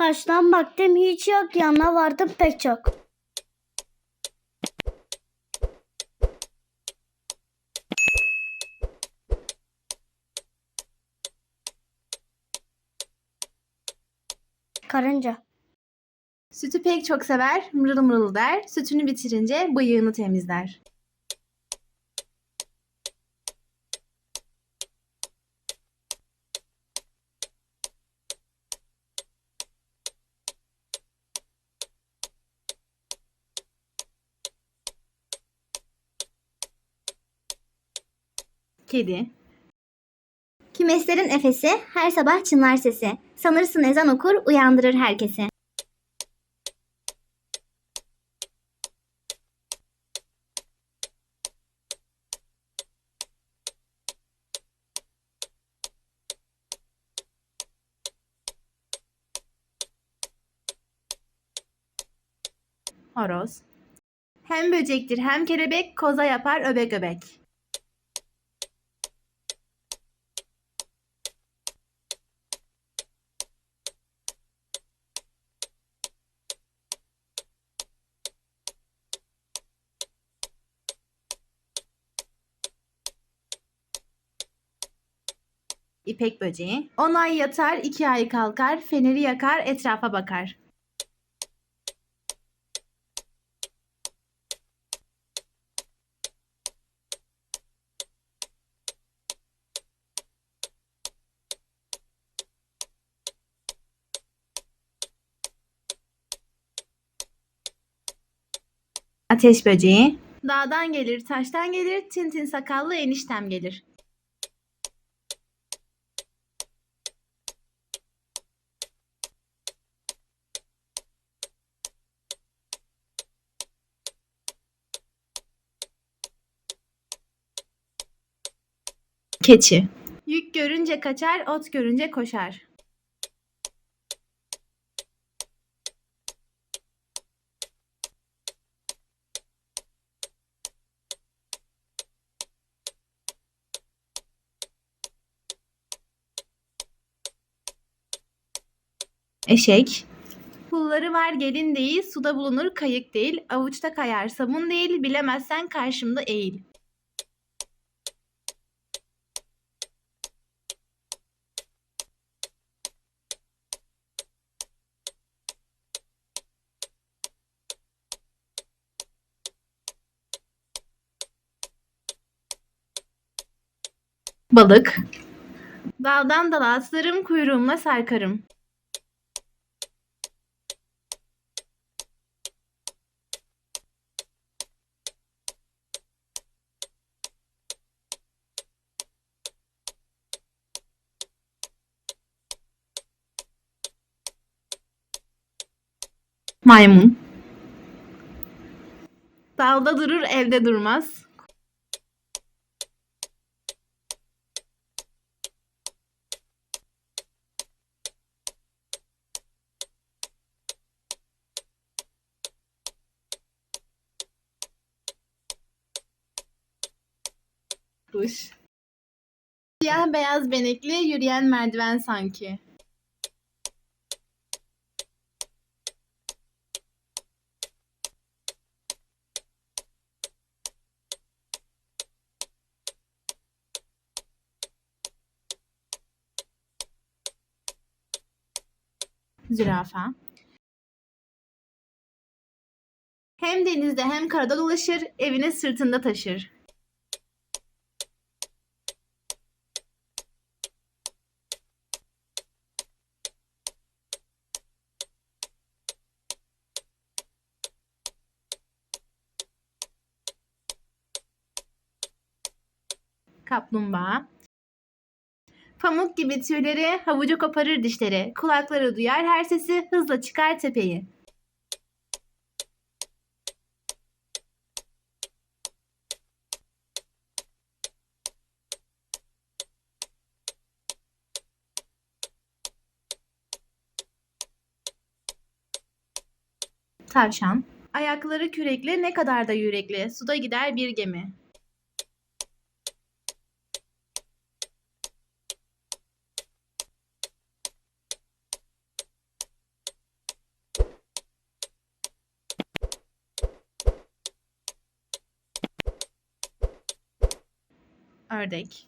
Karşıdan baktım hiç yok. Yanına vardım pek çok. Karınca. Sütü pek çok sever, mırıl mırıl der. Sütünü bitirince bıyığını temizler. Kedi. Kümeslerin efesi, her sabah çınlar sesi. Sanırsın ezan okur, uyandırır herkesi. Horoz. Hem böcektir hem kelebek, koza yapar öbek öbek. İpek böceği. On ay yatar, iki ay kalkar, feneri yakar, etrafa bakar. Ateş böceği. Dağdan gelir, taştan gelir, tintin sakallı eniştem gelir. Keçi. Yük görünce kaçar, ot görünce koşar. Eşek. Pulları var gelin değil, suda bulunur kayık değil, avuçta kayar sabun değil, bilemezsen karşımda eğil. Balık. Daldan dala atlarım, kuyruğumla sarkarım. Maymun. Dalda durur, evde durmaz. Kuş. Siyah beyaz benekli yürüyen merdiven sanki. Zürafa. Hem denizde hem karada dolaşır, evini sırtında taşır. Kaplumbağa. Pamuk gibi tüyleri, havucu koparır dişleri. Kulakları duyar her sesi, hızla çıkar tepeyi. Tavşan. Ayakları kürekli, ne kadar da yürekli. Suda gider bir gemi. Ördek.